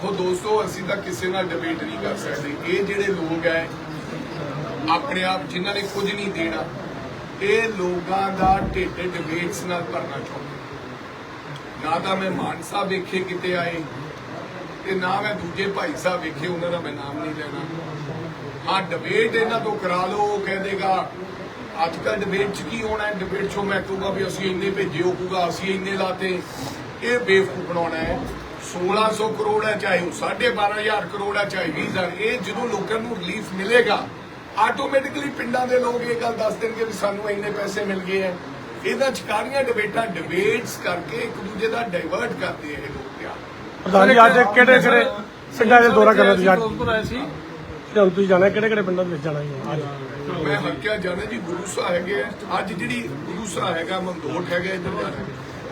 ਦੇਖੋ ਦੋਸਤੋ ਅਸੀਂ ਤਾਂ ਕਿਸੇ ਨਾਲ ਡਿਬੇਟ ਨਹੀਂ ਕਰ ਸਕਦੇ। ਇਹ ਜਿਹੜੇ ਲੋਕ ਹੈ ਆਪਣੇ ਆਪ ਜਿਨ੍ਹਾਂ ਨੇ ਕੁਝ ਨਹੀਂ ਦੇਣਾ, ਇਹ ਲੋਕਾਂ ਦਾ ਢਿੱਡ ਡਿਬੇਟਸ ਨਾਲ ਭਰਨਾ ਚਾਹੁੰਦੇ ਨਾ। ਤਾਂ ਮੈਂ ਮਾਨ ਸਾਹਿਬ ਵੇਖੇ ਕਿਤੇ ਆਏ, ਤੇ ਨਾ ਮੈਂ ਦੂਜੇ ਭਾਈ ਸਾਹਿਬ ਵੇਖੇ, ਉਹਨਾਂ ਦਾ ਮੈਂ ਨਾਮ ਨਹੀਂ ਲੈਣਾ। ਹਾਂ ਡਿਬੇਟ ਇਹਨਾਂ ਤੋਂ ਕਰਾ ਲਓ, ਉਹ ਕਹਿ ਦੇਗਾ ਅੱਜ ਕੱਲ ਡਿਬੇਟ ਚ ਕੀ ਹੋਣਾ ਹੈ? ਡਿਬੇਟ ਚੋਂ ਮੈਂ ਕਹੂੰਗਾ ਵੀ ਅਸੀਂ ਇੰਨੇ ਭੇਜੇ ਹੋਊਗਾ, ਅਸੀਂ ਇੰਨੇ ਲਾਤੇ। ਇਹ ਬੇਵਕੂਫ ਬਣਾਉਣਾ ਹੈ। 1600 ਕਰੋੜ ਹੈ ਚਾਹੇ ਉਹ 12500 ਕਰੋੜ ਹੈ ਚਾਹੇ 20000 ਇਹ ਜਦੋਂ ਲੋਕਾਂ ਨੂੰ ਰਿਲੀਫ ਮਿਲੇਗਾ ਆਟੋਮੈਟਿਕਲੀ ਪਿੰਡਾਂ ਦੇ ਲੋਕ ਇਹ ਗੱਲ ਦੱਸ ਦੇਣਗੇ ਵੀ ਸਾਨੂੰ ਇੰਨੇ ਪੈਸੇ ਮਿਲ ਗਏ ਹੈ। ਇਹਦਾ ਚਕਾਰੀਆਂ ਡਿਬੇਟਾਂ ਡਿਬੇਟਸ ਕਰਕੇ ਇੱਕ ਦੂਜੇ ਦਾ ਡਾਇਵਰਟ ਕਰਦੇ ਇਹ ਲੋਕ ਪਿਆ ਪ੍ਰਧਾਨ ਜੀ ਅੱਜ ਕਿਹੜੇ ਕਿਹੜੇ ਪਿੰਡਾਂ ਦੇ ਦੌਰਾ ਕਰਨ ਤੁਸੀਂ ਅੱਜ ਫਿਰੋਜ਼ਪੁਰ ਆਏ ਸੀ? ਤੇ ਹੁਣ ਤੁਸੀਂ ਜਾਣਾ ਕਿਹੜੇ ਕਿਹੜੇ ਪਿੰਡਾਂ ਦੇ ਵਿੱਚ ਜਾਣਾ ਜੀ? ਅੱਜ ਮੈਂ ਹੱਕਿਆ ਜਾਣਾ ਜੀ ਗੁਰੂ ਸਾਹਿਬ ਹੈਗੇ। ਅੱਜ ਜਿਹੜੀ ਗੁਰੂ ਸਾਹਿਬ ਹੈਗਾ ਮੰਦੋਟ ਹੈਗਾ ਇੱਧਰ ਜਾਣਾ। ਹੈ।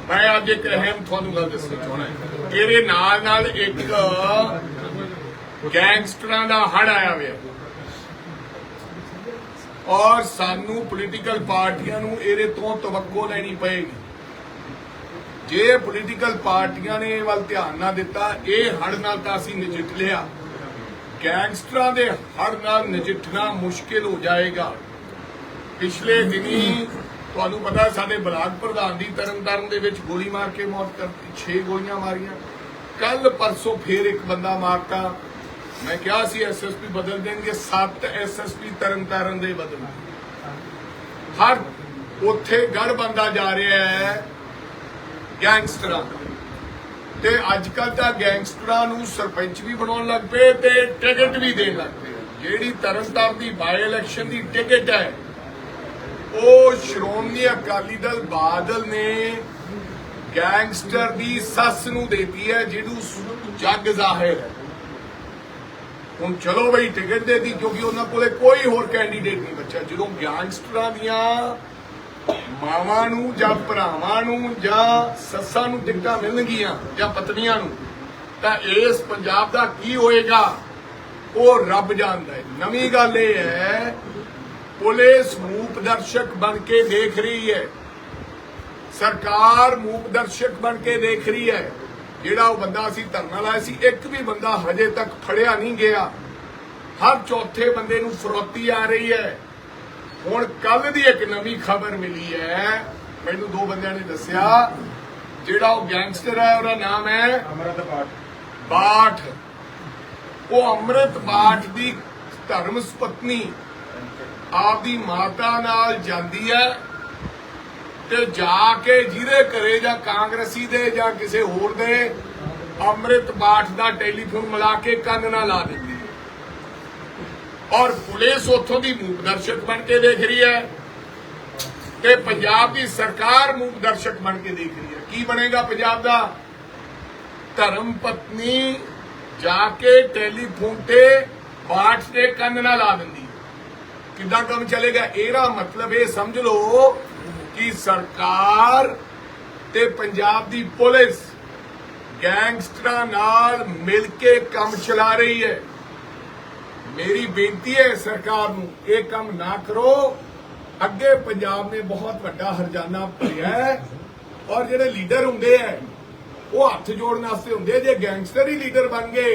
ਮੈਂ ਅੱਜ ਇੱਕ ਅਹਿਮ ਤੁਹਾਨੂੰ ਗੱਲ ਦੱਸਣੀ ਚਾਹਣਾ ਇਹਦੇ ਨਾਲ ਨਾਲ ਇੱਕ ਗੈਂਗਸਟਰਾਂ ਦਾ ਹੜ ਆਇਆ ਹੋਇਆ। ਔਰ ਸਾਨੂੰ ਪੋਲੀਟੀਕਲ ਪਾਰਟੀਆਂ ਨੂੰ ਇਹਦੇ ਤੋਂ ਤਵੱਕੋ ਲੈਣੀ ਪਏਗੀ। ਜੇ ਪੋਲੀਟੀਕਲ ਪਾਰਟੀਆਂ ਨੇ ਇਹ ਵੱਲ ਧਿਆਨ ਨਾ ਦਿੱਤਾ, ਇਹ ਹੜ ਨਾਲ ਤਾਂ ਅਸੀਂ ਨਜਿੱਠ ਲਿਆ। ਗੈਂਗਸਟਰਾਂ ਦੇ ਹੜ ਨਾਲ ਨਜਿੱਠਣਾ ਮੁਸ਼ਕਿਲ ਹੋ ਜਾਏਗਾ। ਪਿਛਲੇ ਦਿਨੀ ਤੁਹਾਨੂੰ ਪਤਾ ਸਾਡੇ ਬਲਾਕ ਪ੍ਰਧਾਨ ਦੀ ਤਰਨਤਾਰਨ ਦੇ ਵਿੱਚ ਗੋਲੀ ਮਾਰ ਕੇ ਮੌਤ ਕਰਤੀ 6 ਗੋਲੀਆਂ ਮਾਰੀਆਂ। ਕੱਲ ਪਰਸੋਂ ਫੇਰ ਇੱਕ ਬੰਦਾ ਮਾਰਤਾ। ਮੈਂ ਕਿਹਾ ਸੀ ਐਸਐਸਪੀ ਬਦਲ ਦੇਣਗੇ 7 ਐਸਐਸਪੀ ਤਰਨਤਾਰਨ ਦੇ ਬਦਲ। ਹਰ ਉੱਥੇ ਗੜ ਬੰਦਾ ਜਾ ਰਿਹਾ ਹੈ, ਗੈਂਗਸਟਰਾਂ ਤੇ ਅੱਜ ਕੱਲ ਤਾਂ ਗੈਂਗਸਟਰਾਂ ਨੂੰ ਸਰਪੰਚ ਵੀ ਬਣਾਉਣ ਲੱਗ ਪਏ ਤੇ ਟਿਕਟ ਵੀ ਦੇਣ ਲੱਗ ਪਏ। ਜਿਹੜੀ ਤਰਨਤਾਰਨ ਦੀ ਬਾਈ ਇਲੈਕਸ਼ਨ ਦੀ ਟਿਕਟ ਹੈ, ਉਹ ਸ਼੍ਰੋਮਣੀ ਅਕਾਲੀ ਦਲ ਬਾਦਲ ਨੇ ਗੈਂਗਸਟਰ ਦੀ ਸੱਸ ਨੂੰ ਦੇਤੀ ਹੈ, ਜਿਹਨੂੰ ਜੱਗ ਜ਼ਾਹਿਰ ਹੈ। ਹੁਣ ਚਲੋ ਬਈ, ਟਿਕਟ ਦੇ ਦੀ ਕਿਉਂਕਿ ਉਹਨਾਂ ਕੋਲੇ ਕੋਈ ਹੋਰ ਕੈਂਡੀਡੇਟ ਨਹੀਂ ਬਚਿਆ। ਜਦੋਂ ਗੈਂਗਸਟਰਾਂ ਦੀਆਂ ਮਾਵਾਂ ਨੂੰ ਜਾਂ ਭਰਾਵਾਂ ਨੂੰ ਜਾਂ ਸੱਸਾਂ ਨੂੰ ਟਿਕਟਾਂ ਮਿਲਣਗੀਆਂ ਜਾਂ ਪਤਨੀਆਂ ਨੂੰ, ਤਾਂ ਇਸ ਪੰਜਾਬ ਦਾ ਕੀ ਹੋਏਗਾ? ਉਹ ਰੱਬ ਜਾਣਦਾ ਹੈ। ਨਵੀਂ ਗੱਲ ਇਹ ਹੈ ਪੁਲਿਸ ਮੂਪ ਦਰਸ਼ਕ ਬਣ ਕੇ ਦੇਖ ਰਹੀ ਹੈ। ਸਰਕਾਰ ਮੂਪ ਦਰਸ਼ਕ ਬਣ ਕੇ ਦੇਖ ਰਹੀ ਹੈ। ਜਿਹੜਾ ਉਹ ਬੰਦਾ ਅਸੀਂ ਧਰਨਾ ਲਾਇਆ ਸੀ ਇੱਕ ਵੀ ਬੰਦਾ ਹਜੇ ਤੱਕ ਫੜਿਆ ਨਹੀਂ ਗਿਆ। ਹਰ ਚੌਥੇ ਬੰਦੇ ਨੂੰ ਫਰੋਤੀ ਆ ਰਹੀ ਹੈ। ਹੁਣ ਕੱਲ ਦੀ ਇੱਕ ਨਵੀਂ ਖਬਰ ਮਿਲੀ ਹੈ। ਮੈਨੂੰ ਦੋ ਬੰਦਿਆਂ ਨੇ ਦੱਸਿਆ। ਜਿਹੜਾ ਉਹ ਗੈਂਗਸਟਰ ਹੈ ਉਹਦਾ ਨਾਮ ਹੈ ਅਮਰਤ ਬਾਠ ਬਾਠ ਉਹ ਅਮਰਤ ਬਾਠ ਦੀ ਧਰਮ ਪਤਨੀ ਆਪਦੀ ਮਾਤਾ ਨਾਲ ਜਾਂਦੀ ਹੈ ਤੇ ਜਾ ਕੇ ਜਿਹਦੇ ਘਰੇ ਜਾਂ ਕਾਂਗਰਸੀ ਦੇ ਜਾਂ ਕਿਸੇ ਹੋਰ ਦੇ ਅੰਮ੍ਰਿਤ ਬਾਠ ਦਾ ਟੈਲੀਫੋਨ ਮਿਲਾ ਕੇ ਕੰਨ ਨਾਲ ਲਾ ਦਿੰਦੀ। ਹੈ ਔਰ ਪੁਲਿਸ ਉੱਥੋਂ ਦੀ ਮੂਕ ਦਰਸ਼ਕ ਬਣ ਕੇ ਦੇਖ ਰਹੀ ਹੈ ਤੇ ਪੰਜਾਬ ਦੀ ਸਰਕਾਰ ਮੂਕ ਦਰਸ਼ਕ ਬਣ ਕੇ ਦੇਖ ਰਹੀ ਹੈ। ਕੀ ਬਣੇਗਾ ਪੰਜਾਬ ਦਾ? ਧਰਮ ਪਤਨੀ ਜਾ ਕੇ ਟੈਲੀਫੋਨ ਤੇ ਬਾਠ ਦੇ ਕੰਨ ਨਾਲ ਲਾ ਦਿੰਦੀ। ਕਿੱਦਾਂ ਕੰਮ ਚੱਲੇਗਾ ਇਹਦਾ ਮਤਲਬ ਇਹ ਸਮਝ ਲਓ ਕਿ ਸਰਕਾਰ ਤੇ ਪੰਜਾਬ ਦੀ ਪੁਲਿਸ ਗੈਂਗਸਟਰਾਂ ਨਾਲ ਮਿਲ ਕੇ ਕੰਮ ਚਲਾ ਰਹੀ ਹੈ। ਮੇਰੀ ਬੇਨਤੀ ਹੈ ਸਰਕਾਰ ਨੂੰ, ਇਹ ਕੰਮ ਨਾ ਕਰੋ। ਅੱਗੇ ਪੰਜਾਬ ਨੇ ਬਹੁਤ ਵੱਡਾ ਹਰਜਾਨਾ ਭਰਿਆ ਹੈ ਔਰ ਜਿਹੜੇ ਲੀਡਰ ਹੁੰਦੇ ਆ ਉਹ ਹੱਥ ਜੋੜਨ ਵਾਸਤੇ ਹੁੰਦੇ ਜੇ ਗੈਂਗਸਟਰ ਹੀ ਲੀਡਰ ਬਣ ਗਏ,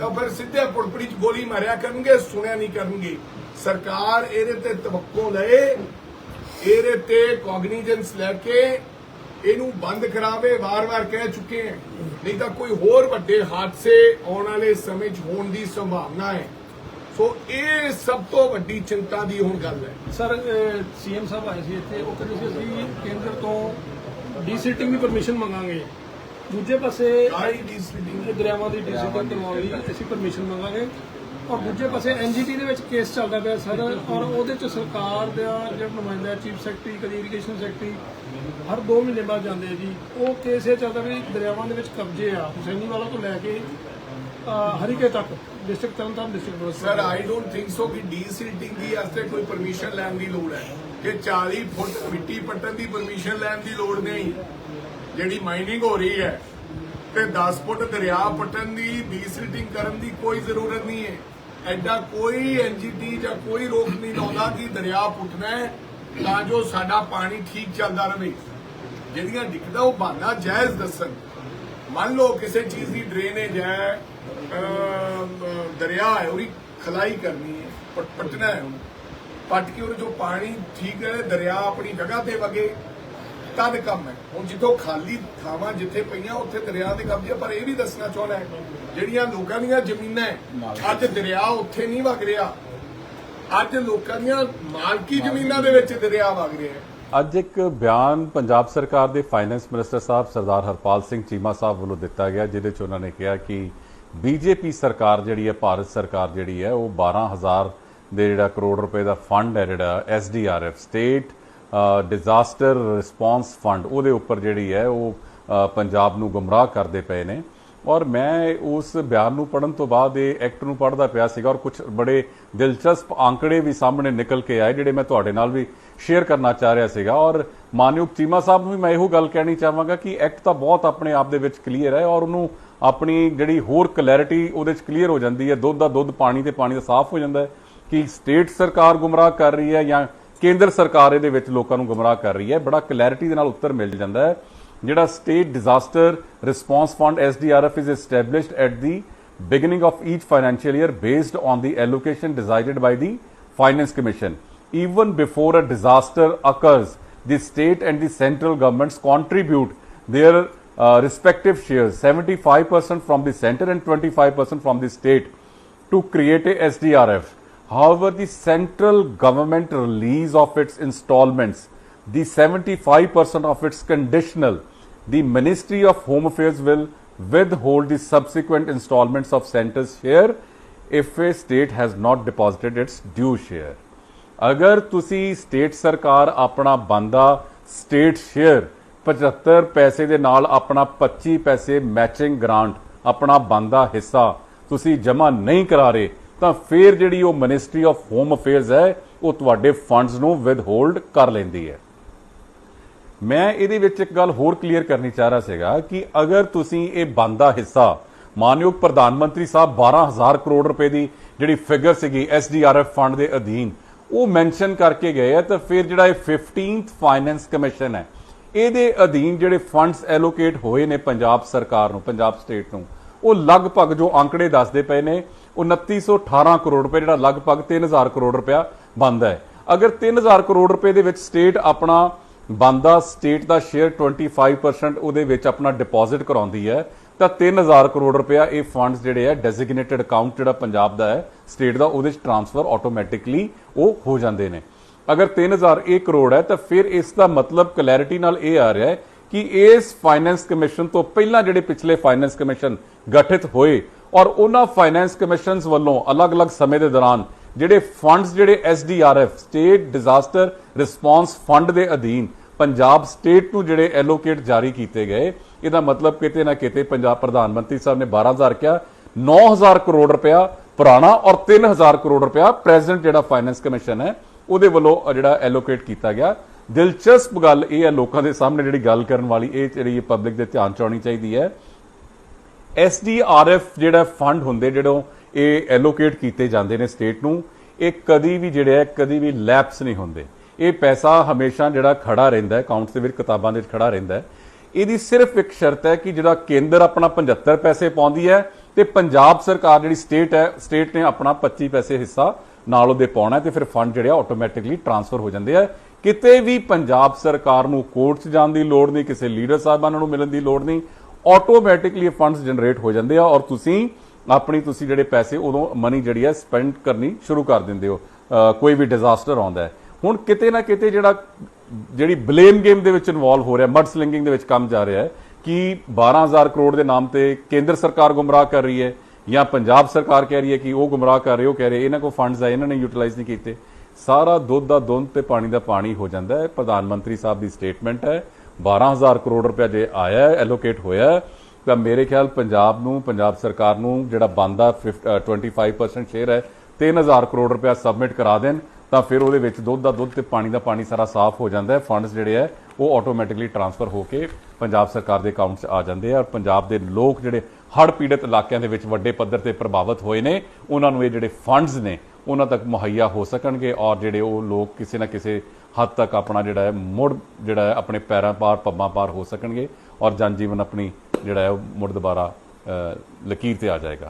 ਤਾਂ ਫਿਰ ਸਿੱਧੇ ਪੁੜਪੜੀ 'ਚ ਗੋਲੀ ਮਾਰਿਆ ਕਰਨਗੇ, ਸੁਣਿਆ ਨਹੀਂ ਕਰਨਗੇ। ਸਰਕਾਰ ਇਹਦੇ ਤੇ ਤਵੱਕੋ ਲਏ ਇਹਦੇ ਤੇ ਕੌਗਨੀਜੈਂਸ ਲੈ ਕੇ ਇਹਨੂੰ ਬੰਦ ਕਰਾਵੇ ਵਾਰ-ਵਾਰ ਕਹਿ ਚੁੱਕੇ ਹਾਂ। ਨਹੀਂ ਤਾਂ ਕੋਈ ਹੋਰ ਵੱਡੇ ਹਾਦਸੇ ਆਉਣ ਵਾਲੇ ਸਮੇਂ 'ਚ ਹੋਣ ਦੀ ਸੰਭਾਵਨਾ ਹੈ। ਸੋ ਇਹ ਸਭ ਤੋਂ ਵੱਡੀ ਚਿੰਤਾ ਦੀ ਹੁਣ ਗੱਲ ਹੈ। ਸਰ ਸੀਐਮ ਸਾਹਿਬ ਆਏ ਸੀ ਇੱਥੇ ਉਹ ਕਹਿੰਦੇ ਸੀ ਅਸੀਂ ਕੇਂਦਰ ਤੋਂ ਡੀਸੀਟਿੰਗ ਦੀ ਪਰਮਿਸ਼ਨ ਮੰਗਾਂਗੇ। ਦੂਜੇ ਪਾਸੇ ਦਰਿਆਵਾਂ ਦੀ ਡੀਸੀਟਿੰਗ ਕਰਵਾਉਣ ਲਈ ਅਸੀਂ ਪਰਮਿਸ਼ਨ ਮੰਗਾਂਗੇ। ਔਰ ਦੂਜੇ ਪਾਸੇ ਐਨਜੀਟੀ ਦੇ ਵਿੱਚ ਕੇਸ ਚੱਲਦਾ ਪਿਆ ਸਰ, ਔਰ ਉਹਦੇ ਚ ਸਰਕਾਰ ਦਾ ਜਿਹੜਾ ਨੁਮਾਇੰਦਾ, ਚੀਫ ਸੈਕਟਰੀ, ਕਦੀ ਇਰੀਗੇਸ਼ਨ ਸੈਕਟਰੀ, ਹਰ 2 ਮਹੀਨੇ ਬਾਅਦ ਜਾਂਦੇ ਆ ਜੀ। ਉਹ ਕੇਸ ਇਹ ਚੱਲਦਾ ਵੀ ਦਰਿਆਵਾਂ ਦੇ ਵਿੱਚ ਕਬਜ਼ੇ ਆ ਹੁਸੈਨੀ ਵਾਲਾ ਤੋਂ ਲੈ ਕੇ ਹਰੀਕੇ ਤੱਕ district Tarn Taran district sir I don't think so ਕਿ ਡੀਸਿਲਟਿੰਗ ਦੀ ਵਾਸਤੇ ਕੋਈ ਪਰਮਿਸ਼ਨ ਲੈਣ ਦੀ ਲੋੜ ਹੈ। ਕਿ 40 ਫੁੱਟ ਮਿੱਟੀ ਪੱਟਣ ਦੀ ਪਰਮਿਸ਼ਨ ਲੈਣ ਦੀ ਲੋੜ ਨਹੀਂ, ਜਿਹੜੀ ਮਾਈਨਿੰਗ ਹੋ ਰਹੀ ਹੈ, ਤੇ 10 ਫੁੱਟ ਦਰਿਆ ਪੱਟਣ ਦੀ ਡੀਸਿਲਟਿੰਗ ਕਰਨ ਦੀ ਕੋਈ ਜ਼ਰੂਰਤ ਨਹੀਂ ਹੈ। ਐਡਾ ਕੋਈ ਐਨਜੀਟੀ ਜਾਂ ਕੋਈ ਰੋਕ ਨਹੀਂ ਲਾਉਂਦਾ ਕਿ ਦਰਿਆ ਪੁੱਟਣਾ ਹੈ ਤਾਂ ਜੋ ਸਾਡਾ ਪਾਣੀ ਠੀਕ ਚੱਲਦਾ ਰਹੇ। ਜਿਹੜੀਆਂ ਦਿੱਕਤਾਂ ਉਹ ਬਹਾਨਾ ਜਾਇਜ਼ ਦੱਸਣ। ਮੰਨ ਲਓ ਕਿਸੇ ਚੀਜ਼ ਦੀ ਡਰੇਨੇਜ ਹੈ ਦਰਿਆ ਹੈ, ਉਹਦੀ ਖਲਾਈ ਕਰਨੀ ਹੈ ਪਟ- ਪਟਣਾ ਹੈ ਉਹਨੂੰ। ਪੱਟ ਕੇ ਉਹਨੂੰ ਜੋ ਪਾਣੀ ਠੀਕ ਹੈ ਦਰਿਆ ਆਪਣੀ ਜਗ੍ਹਾ ਤੇ ਵਗੇ। ਤਦ ਕੰਮ ਹੈ। ਹੁਣ ਜਿੱਥੋਂ ਖਾਲੀ ਥਾਵਾਂ ਜਿੱਥੇ ਪਈਆਂ, ਉੱਥੇ ਦਰਿਆ ਦੇ ਕਬਜ਼ੇ ਪਰ ਇਹ ਵੀ ਦੱਸਣਾ ਚਾਹੁੰਦਾ ਹੈ, ਜਿਹੜੀਆਂ ਲੋਕਾਂ ਦੀਆਂ ਜ਼ਮੀਨਾਂ ਅੱਜ ਦਰਿਆ ਉੱਥੇ ਨਹੀਂ ਵਗ ਰਿਹਾ। ਅੱਜ ਲੋਕਾਂ ਦੀਆਂ ਮਾਲਕੀ ਜ਼ਮੀਨਾਂ ਦੇ ਵਿੱਚ ਦਰਿਆ ਵਗ ਰਿਹਾ ਹੈ। ਅੱਜ ਇੱਕ ਬਿਆਨ ਪੰਜਾਬ ਸਰਕਾਰ ਦੇ ਫਾਈਨੈਂਸ ਮਿਨਿਸਟਰ ਸਾਹਿਬ ਸਰਦਾਰ ਹਰਪਾਲ ਸਿੰਘ ਚੀਮਾ ਸਾਹਿਬ ਵੱਲੋਂ ਦਿੱਤਾ ਗਿਆ, ਜਿਹਦੇ 'ਚ ਉਹਨਾਂ ਨੇ ਕਿਹਾ ਕਿ ਬੀਜੇਪੀ ਸਰਕਾਰ ਜਿਹੜੀ ਹੈ, ਭਾਰਤ ਸਰਕਾਰ ਜਿਹੜੀ ਹੈ, ਉਹ 12000 ਦੇ ਜਿਹੜਾ ਕਰੋੜ ਰੁਪਏ ਦਾ ਫੰਡ ਹੈ, ਜਿਹੜਾ SDRF state disaster response fund ਉਹਦੇ ਉੱਪਰ ਜਿਹੜੀ ਹੈ ਉਹ ਪੰਜਾਬ ਨੂੰ ਗੁੰਮਰਾਹ ਕਰਦੇ ਪਏ ਨੇ। ਔਰ ਮੈਂ ਉਸ ਬਿਆਨ ਨੂੰ ਪੜਨ ਤੋਂ ਬਾਅਦ ਇਹ ਐਕਟ ਨੂੰ ਪੜਦਾ ਪਿਆ ਸੀਗਾ ਔਰ ਕੁਝ ਬੜੇ ਦਿਲਚਸਪ ਆંકੜੇ ਵੀ ਸਾਹਮਣੇ ਨਿਕਲ ਕੇ ਆਏ, ਜਿਹੜੇ ਮੈਂ ਤੁਹਾਡੇ ਨਾਲ ਵੀ ਸ਼ੇਅਰ ਕਰਨਾ ਚਾਹ ਰਿਹਾ ਸੀਗਾ। ਔਰ ਮਾਨਯੋਗ ਚੀਮਾ ਸਾਹਿਬ ਨੂੰ ਵੀ ਮੈਂ ਇਹੋ ਗੱਲ ਕਹਿਣੀ ਚਾਹਾਂਗਾ ਕਿ ਐਕਟ ਤਾਂ ਬਹੁਤ ਆਪਣੇ ਆਪ ਦੇ ਵਿੱਚ ਕਲੀਅਰ ਹੈ ਔਰ ਉਹਨੂੰ ਆਪਣੀ ਜਿਹੜੀ ਹੋਰ ਕਲੈਰਿਟੀ ਉਹਦੇ ਵਿੱਚ ਕਲੀਅਰ ਹੋ ਜਾਂਦੀ ਹੈ। ਦੁੱਧ ਦਾ ਦੁੱਧ, ਪਾਣੀ ਤੇ ਪਾਣੀ ਦਾ ਸਾਫ਼ ਹੋ ਜਾਂਦਾ ਹੈ ਕਿ ਸਟੇਟ ਸਰਕਾਰ ਗੁੰਮਰਾਹ ਕਰ ਰਹੀ ਹੈ ਜਾਂ ਕੇਂਦਰ ਸਰਕਾਰ ਇਹਦੇ ਵਿੱਚ ਲੋਕਾਂ ਨੂੰ ਗੁੰਮਰਾਹ ਕਰ ਰਹੀ ਹੈ ਬੜਾ ਕਲੈਰਿਟੀ ਦੇ ਨਾਲ ਉੱਤਰ ਮਿਲ ਜਾਂਦਾ ਹੈ ਜਿਹੜਾ state disaster response fund SDRF is established at the beginning of each financial year based on the allocation decided by the finance commission even before a disaster occurs the state and the central governments contribute their uh, respective shares 75% from the center and 25% from the state to create a SDRF. However, the central government release of its installments, the 75% of its conditional, the Ministry of Home Affairs will withhold the subsequent installments of center's share if a state has not deposited its due share. ਅਗਰ ਤੁਸੀਂ state ਸਰਕਾਰ ਆਪਣਾ ਬੰਦਾ state share 75 ਪੈਸੇ ਦੇ ਨਾਲ ਆਪਣਾ 25 ਪੈਸੇ ਮੈਚਿੰਗ ਗ੍ਰਾਂਟ ਆਪਣਾ ਬੰਦਾ ਹਿੱਸਾ ਤੁਸੀਂ ਜਮ੍ਹਾਂ ਨਹੀਂ ਕਰਾ ਰਹੇ ਤਾਂ ਫਿਰ ਜਿਹੜੀ ਉਹ ਮਿਨਿਸਟਰੀ ਆਫ ਹੋਮ ਅਫੇਅਰਸ ਹੈ, ਉਹ ਤੁਹਾਡੇ ਫੰਡਸ ਨੂੰ ਵਿਦਹੋਲਡ ਕਰ ਲੈਂਦੀ ਹੈ। ਮੈਂ ਇਹਦੇ ਵਿੱਚ ਇੱਕ ਗੱਲ ਹੋਰ ਕਲੀਅਰ ਕਰਨੀ ਚਾਹ ਰਿਹਾ ਸੀਗਾ ਕਿ ਅਗਰ ਤੁਸੀਂ ਇਹ ਬੰਦਾ ਹਿੱਸਾ, ਮਾਨਯੋਗ ਪ੍ਰਧਾਨ ਮੰਤਰੀ ਸਾਹਿਬ 12000 ਕਰੋੜ ਰੁਪਏ ਦੀ ਜਿਹੜੀ ਫਿਗਰ ਸੀਗੀ ਐਸਡੀਆਰਐਫ ਫੰਡ ਦੇ ਅਧੀਨ, ਉਹ ਮੈਂਸ਼ਨ ਕਰਕੇ ਗਏ ਆ, ਤਾਂ ਫਿਰ ਜਿਹੜਾ ਇਹ 15th ਫਾਈਨੈਂਸ ਕਮਿਸ਼ਨ ਹੈ, ਇਹਦੇ ਅਧੀਨ ਜਿਹੜੇ ਫੰਡਸ ਐਲੋਕੇਟ ਹੋਏ ਨੇ ਪੰਜਾਬ ਸਰਕਾਰ ਨੂੰ, ਪੰਜਾਬ ਸਟੇਟ ਨੂੰ, ਉਹ ਲਗਭਗ ਜੋ ਅੰਕੜੇ ਦੱਸਦੇ ਪਏ ਨੇ 2918 ਕਰੋੜ ਰੁਪਏ, ਜਿਹੜਾ ਲਗਭਗ 3000 ਕਰੋੜ ਰੁਪਇਆ ਬਣਦਾ ਹੈ। ਅਗਰ 3000 ਕਰੋੜ ਰੁਪਏ ਦੇ ਵਿੱਚ ਸਟੇਟ ਆਪਣਾ ਬੰਦਾ ਸਟੇਟ ਦਾ ਸ਼ੇਅਰ 25% ਉਹਦੇ ਵਿੱਚ ਆਪਣਾ ਡਿਪੋਜ਼ਿਟ ਕਰਾਉਂਦੀ ਹੈ, ਤਾਂ 3000 ਕਰੋੜ ਰੁਪਇਆ ਇਹ ਫੰਡਸ ਜਿਹੜੇ ਆ ਡੈਜ਼ਿਗਨੇਟਡ ਅਕਾਊਂਟ ਜਿਹੜਾ ਪੰਜਾਬ ਦਾ ਹੈ, ਸਟੇਟ ਦਾ ਉਹਦੇ ਵਿੱਚ ਟ੍ਰਾਂਸਫਰ ਆਟੋਮੈਟਿਕਲੀ ਉਹ ਹੋ ਜਾਂਦੇ ਨੇ। ਅਗਰ 3000 ਇਹ ਕਰੋੜ ਹੈ, ਤਾਂ ਫਿਰ ਇਸ ਦਾ ਮਤਲਬ ਕਲੈਰਿਟੀ ਨਾਲ ਇਹ ਆ ਰਿਹਾ ਹੈ ਕਿ ਇਸ ਫਾਈਨੈਂਸ ਕਮਿਸ਼ਨ ਤੋਂ ਪਹਿਲਾਂ ਜਿਹੜੇ ਪਿਛਲੇ ਫਾਈਨੈਂਸ ਕਮਿਸ਼ਨ ਗਠਿਤ ਹੋਏ ਔਰ ਉਹਨਾਂ ਫਾਈਨੈਂਸ ਕਮਿਸ਼ਨਸ ਵੱਲੋਂ ਅਲੱਗ-ਅਲੱਗ ਸਮੇਂ ਦੇ ਦੌਰਾਨ ਜਿਹੜੇ ਫੰਡਸ ਜਿਹੜੇ SDRF state disaster response fund ਦੇ ਅਧੀਨ ਪੰਜਾਬ ਸਟੇਟ ਨੂੰ ਜਿਹੜੇ ਐਲੋਕੇਟ ਜਾਰੀ ਕੀਤੇ ਗਏ, ਇਹਦਾ ਮਤਲਬ ਕਿਤੇ ਨਾ ਕਿਤੇ ਪੰਜਾਬ ਪ੍ਰਧਾਨ ਮੰਤਰੀ ਸਾਹਿਬ ਨੇ 12000 ਕਿਹਾ 9000 ਕਰੋੜ ਰੁਪਇਆ ਪੁਰਾਣਾ ਔਰ 3000 ਕਰੋੜ ਰੁਪਇਆ ਪ੍ਰੈਜ਼ੈਂਟ ਜਿਹੜਾ ਫਾਈਨੈਂਸ ਕਮਿਸ਼ਨ ਹੈ, ਉਹਦੇ ਵੱਲੋਂ ਜਿਹੜਾ ਐਲੋਕੇਟ ਕੀਤਾ ਗਿਆ। ਦਿਲਚਸਪ ਗੱਲ ਇਹ ਹੈ, ਲੋਕਾਂ ਦੇ ਸਾਹਮਣੇ ਜਿਹੜੀ ਗੱਲ ਕਰਨ ਵਾਲੀ, ਇਹ ਜਿਹੜੀ ਪਬਲਿਕ ਦੇ ਧਿਆਨ ਚ ਆਉਣੀ ਚਾਹੀਦੀ ਹੈ ਐਸਡੀਆਰਐਫ ਜਿਹੜਾ ਫੰਡ ਹੁੰਦੇ ਜਿਹੜੋਂ ਇਹ ਐਲੋਕੇਟ ਕੀਤੇ ਜਾਂਦੇ ਨੇ ਸਟੇਟ ਨੂੰ, ਇਹ ਕਦੀ ਵੀ ਜਿਹੜੇ ਹੈ ਕਦੀ ਵੀ ਲੈਪਸ ਨਹੀਂ ਹੁੰਦੇ। ਇਹ ਪੈਸਾ ਹਮੇਸ਼ਾ ਜਿਹੜਾ ਖੜਾ ਰਹਿੰਦਾ ਹੈ ਅਕਾਊਂਟਸ ਦੇ ਵਿੱਚ, ਕਿਤਾਬਾਂ ਦੇ ਵਿੱਚ ਖੜਾ ਰਹਿੰਦਾ। ਹੈ ਇਹਦੀ ਸਿਰਫ ਇੱਕ ਸ਼ਰਤ ਹੈ ਕਿ ਜਿਹੜਾ ਕੇਂਦਰ ਆਪਣਾ 75 ਪੈਸੇ ਪਾਉਂਦੀ ਹੈ ਤੇ ਪੰਜਾਬ ਸਰਕਾਰ ਜਿਹੜੀ ਸਟੇਟ ਹੈ, ਸਟੇਟ ਨੇ ਆਪਣਾ 25 ਪੈਸੇ ਹਿੱਸਾ ਨਾਲ ਉਹਦੇ ਪਾਉਣਾ ਹੈ ਤੇ ਫਿਰ ਫੰਡ ਜਿਹੜੇ ਆਟੋਮੈਟਿਕਲੀ ਟ੍ਰਾਂਸਫਰ ਹੋ ਜਾਂਦੇ ਆ। ਕਿਤੇ ਵੀ ਪੰਜਾਬ ਸਰਕਾਰ ਨੂੰ ਕੋਰਟ 'ਚ ਜਾਣ ਦੀ ਲੋੜ ਨਹੀਂ, ਕਿਸੇ ਲੀਡਰ ਸਾਹਿਬਾਨਾਂ ਨੂੰ ਮਿਲਣ ਦੀ ਲੋੜ ਨਹੀਂ ਆਟੋਮੈਟਿਕਲੀ ਫੰਡਸ ਜਨਰੇਟ ਹੋ ਜਾਂਦੇ ਆ ਔਰ ਤੁਸੀਂ ਆਪਣੀ ਤੁਸੀਂ ਜਿਹੜੇ ਪੈਸੇ ਉਦੋਂ ਮਨੀ ਜਿਹੜੀ ਹੈ ਸਪੈਂਡ ਕਰਨੀ ਸ਼ੁਰੂ ਕਰ ਦਿੰਦੇ ਹੋ। ਕੋਈ ਵੀ ਡਿਜ਼ਾਸਟਰ ਆਉਂਦਾ ਹੈ। ਹੁਣ ਕਿਤੇ ਨਾ ਕਿਤੇ ਜਿਹੜਾ, ਜਿਹੜੀ ਬਲੇਮ ਗੇਮ ਦੇ ਵਿੱਚ ਇਨਵੋਲਵ ਹੋ ਰਿਹਾ ਮਡ ਸਲਿੰਗਿੰਗ ਦੇ ਵਿੱਚ ਕੰਮ ਜਾ ਰਿਹਾ ਹੈ ਕਿ 12000 ਕਰੋੜ ਦੇ ਨਾਮ ਤੇ ਕੇਂਦਰ ਸਰਕਾਰ ਗੁੰਮਰਾਹ ਕਰ ਰਹੀ ਹੈ ਜਾਂ ਪੰਜਾਬ ਸਰਕਾਰ ਕਹਿ ਰਹੀ ਹੈ ਕਿ ਉਹ ਗੁੰਮਰਾਹ ਕਰ ਰਹੇ, ਉਹ ਕਹਿ ਰਹੇ, ਇਹਨਾਂ ਕੋਲ ਫੰਡਸ ਆ ਇਹਨਾਂ ਨੇ ਯੂਟਿਲਾਈਜ਼ ਨਹੀਂ ਕੀਤੇ। ਸਾਰਾ ਦੁੱਧ ਦਾ ਦੁੱਧ ਤੇ ਪਾਣੀ ਦਾ ਪਾਣੀ ਹੋ ਜਾਂਦਾ ਹੈ। ਪ੍ਰਧਾਨ ਮੰਤਰੀ ਸਾਹਿਬ ਦੀ ਸਟੇਟਮੈਂਟ ਹੈ 12000 ਕਰੋੜ ਰੁਪਏ ਜੇ ਆਇਆ ਐਲੋਕੇਟ ਹੋਇਆ ਤਾਂ ਮੇਰੇ ਖਿਆਲ ਪੰਜਾਬ ਨੂੰ, ਪੰਜਾਬ ਸਰਕਾਰ ਨੂੰ ਜਿਹੜਾ ਬੰਦਾ 25% ਸ਼ੇਅਰ ਹੈ 3000 ਕਰੋੜ ਰੁਪਏ ਸਬਮਿਟ ਕਰਾ ਦੇਣ, ਤਾਂ ਫਿਰ ਉਹਦੇ ਵਿੱਚ ਦੁੱਧ ਦਾ ਦੁੱਧ ਤੇ ਪਾਣੀ ਦਾ ਪਾਣੀ ਸਾਰਾ ਸਾਫ਼ ਹੋ ਜਾਂਦਾ ਹੈ ਫੰਡਸ ਜਿਹੜੇ ਹੈ, ਉਹ ਆਟੋਮੈਟਿਕਲੀ ਟ੍ਰਾਂਸਫਰ ਹੋ ਕੇ ਪੰਜਾਬ ਸਰਕਾਰ ਦੇ ਅਕਾਊਂਟ 'ਚ ਆ ਜਾਂਦੇ ਆ, ਔਰ ਪੰਜਾਬ ਦੇ ਲੋਕ ਜਿਹੜੇ ਹੜ੍ਹ ਪੀੜਤ ਇਲਾਕਿਆਂ ਦੇ ਵਿੱਚ ਵੱਡੇ ਪੱਧਰ ਤੇ ਪ੍ਰਭਾਵਿਤ ਹੋਏ ਨੇ, ਉਹਨਾਂ ਨੂੰ ਇਹ ਜਿਹੜੇ ਫੰਡਸ ਨੇ, ਉਹਨਾਂ ਤੱਕ ਮੁਹੱਈਆ ਹੋ ਸਕਣਗੇ, ਔਰ ਜਿਹੜੇ ਉਹ ਲੋਕ ਕਿਸੇ ਨਾ ਕਿਸੇ ਹੱਦ ਤੱਕ ਆਪਣਾ ਜਿਹੜਾ ਹੈ ਮੁੜ ਜਿਹੜਾ ਹੈ ਆਪਣੇ ਪੈਰਾਂ ਪਾਰ ਪੱਬਾਂ ਪਾਰ ਹੋ ਸਕਣਗੇ ਔਰ ਜਨ ਜੀਵਨ ਆਪਣੀ ਜਿਹੜਾ ਹੈ ਉਹ ਮੁੜ ਦੁਬਾਰਾ ਲਕੀਰ ਤੇ ਆ ਜਾਏਗਾ।